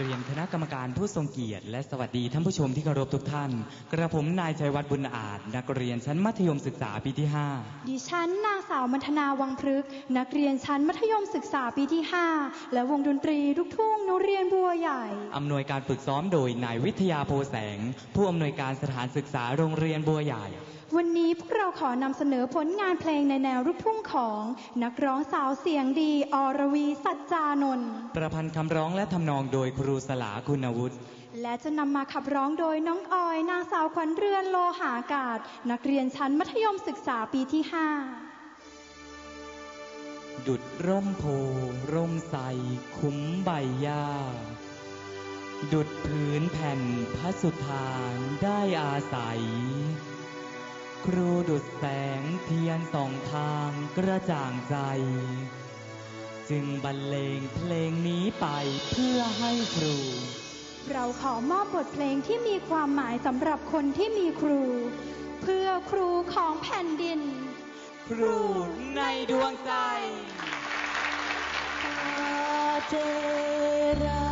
เรียนคณะกรรมการผู้ทรงเกียรติ และสวัสดีท่านผู้ชมที่เคารพทุกท่าน กระผมนายชัยวัฒน์บุญอาจ นักเรียนชั้นมัธยมศึกษาปีที่ดิฉันนางสาวมัทนาวังพฤกษ์นักเรียนชั้นมัธยมศึกษาปีที่ 5 และวงดนตรีลูกทุ่งโรงเรียนบัวใหญ่5อำนวยการฝึกซ้อมโดยนายวิทยาโพแสง ผู้อำนวยการสถานศึกษาโรงเรียนบัวใหญ่วันนี้พวกเราขอนำเสนอผลงานเพลงในแนวลูกทุ่งของนักร้องสาวเสียงดี อรวีสัจจานนท์ประพันธ์คำร้องและทำนองโดยครูสลาคุณวุฒิและจะนำมาขับร้องโดยน้องออย นางสาวขวัญเรือนโลหากาศ นักเรียนชั้นมัธยมศึกษาปีที่ 5 ดุดร่มโพร่มใส คุ้มใบหญ้า ดุดพื้นแผ่นพระสุธานได้อาศัย ครูดุดแสงเทียนสองทางกระจ่างใจ จึงบรรเลงเพลงนี้ไปเพื่อให้ครู เราขอมอบบทเพลงที่มีความหมายสำหรับคนที่มีครู เพื่อครูของแผ่นดิน ครูในดวงใจเจรา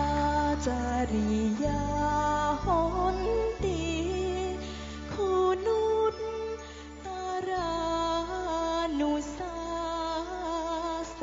จาริยาหน ส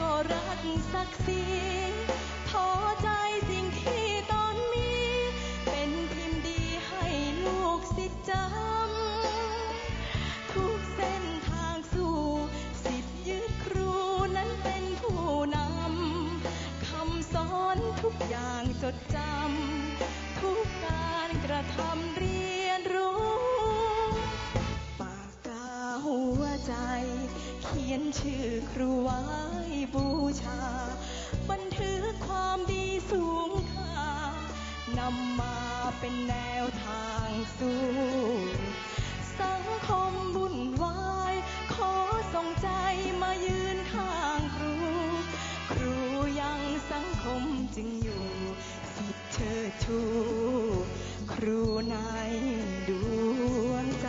ก็รักศักดิ์ศรีพอใจสิ่งที่ตอนมี เป็นพิมพ์ดีให้ลูกศิจำ ทุกเส้นทางสู่ สิทธิ์ยึดครูนั้นเป็นผู้นำ คำสอนทุกอย่างจดจำ ทุกการกระทำเรียนรู้ ปากกาหัวใจ ขียนชื่อครูไว้บูชา บันทึกความดีสูงค่านำมาเป็นแนวทางสู้สังคมวุ่นวาย ขอส่งใจมายืนข้างครู ครูยังสังคมจึงอยู่ สิทธิ์เชิดชู ครูในดวงใจ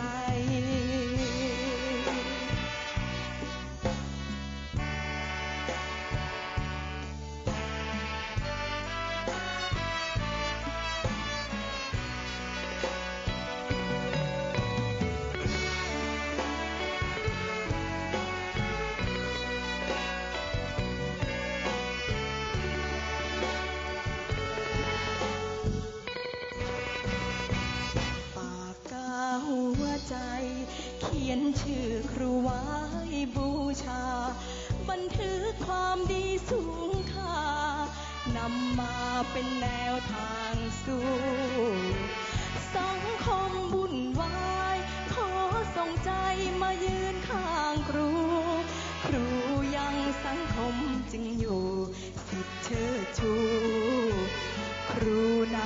ใจ เขียนชื่อครูไว้บูชา บันทึกความดีสูงค่านำมาเป็นแนวทางสู้สังคมบุ่นวายขอส่งใจมายืนข้างครู ครูยังสังคมจึงอยู่ สิทธิ์เชิดชู ครูใน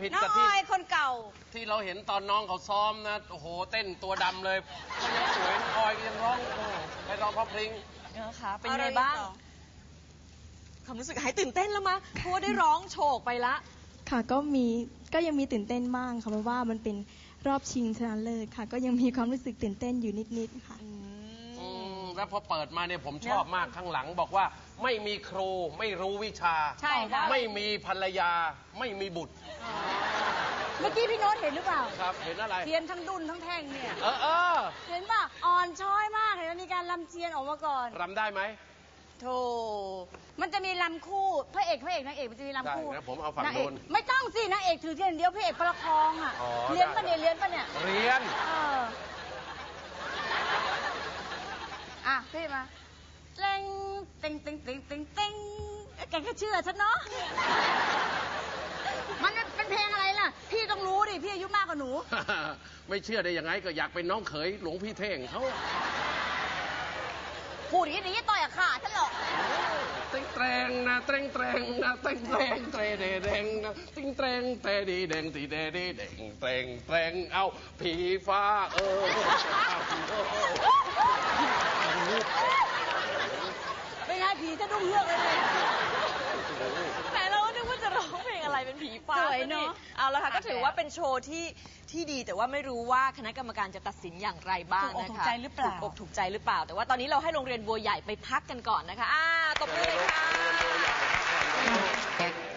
ผิดน้องกับอที่อยคนเก่า ที่เราเห็นตอนน้องเขาซ้อมนะ โอ้โห เต้นตัวดำเลยเขายังสวยน้องออยยังร้องโอ้ไปร้องเพราะพริ้งนะคะเป็นไงบ้าง ความรู้สึกหายตื่นเต้นแล้วมะเพราะว่าได้ร้องโชว์ออกไปละ ค่ะก็มีก็ยังมีตื่นเต้นบ้างค่ะเพราะว่ามันเป็นรอบชิงชนะเลิศค่ะ ก็ยังมีความรู้สึกตื่นเต้นอยู่นิดๆค่ะ อืม แล้วพอเปิดมาเนี่ยผมชอบมากข้างหลังบอกว่าไม่มีครูไม่รู้วิชา ใช่ค่ะไม่มีภรรยาไม่มีบุตร เมื่อกี้พี่โน้ตเห็นหรือเปล่าครับเห็นอะไรเทียนทั้งดุนทั้งแท่งเนี่ย เออเออเห็นป่ะอ่อนช้อยมากเห็นไหมมีการลำเทียนออกมาก่อนรำได้ไหมโธ่มันจะมีลำคู่พระเอกพระเอกนางเอกมันจะมีลำคู่ได้นะผมเอาฝั่งนางเอกโน้นไม่ต้องสินางเอกถือเทียนอย่างเดียวพระเอกประคองอะอ๋อเรียนได้ปะเนี่ยเรียนปะเนี่ยเรียน เอออะพี่มาเต็งเต็งเต็งเต็งเต็งเต็งแกก็เชื่อฉันเนาะ มันเป็นเพลงอะไรล่ะ พี่ต้องรู้ดิ พี่อายุมากกว่าหนู ไม่เชื่อได้ยังไงก็อยากเป็นน้องเขยหลวงพี่เท่งเขาพูดอย่างนี้เดี๋ยวจะต่อยกับขาฉันหรอกเต้งแตรงนะเต้งแตรงนะเต้งแตรงเตรเดเดงนะเต้งแตรงเตดีเดงตีเดดีเดงเตรงแตรงเอาผีฟ้าเออ ไม่ใช่ผีจะดุ้งเลือกเลยเนี่ย แต่เราก็นึกว่าจะร้องเพลงอะไรเป็นผีฟ้า สวย เนอะเอาละค่ะก็ถือว่าเป็นโชว์ที่ที่ดีแต่ว่าไม่รู้ว่าคณะกรรมการจะตัดสินอย่างไรบ้างนะคะถูกอกถูกใจหรือเปล่า ถูกอกถูกใจหรือเปล่า แต่ว่าตอนนี้เราให้โรงเรียนบัวใหญ่ไปพักกันก่อนนะคะอ่าตบมือเลยค่ะ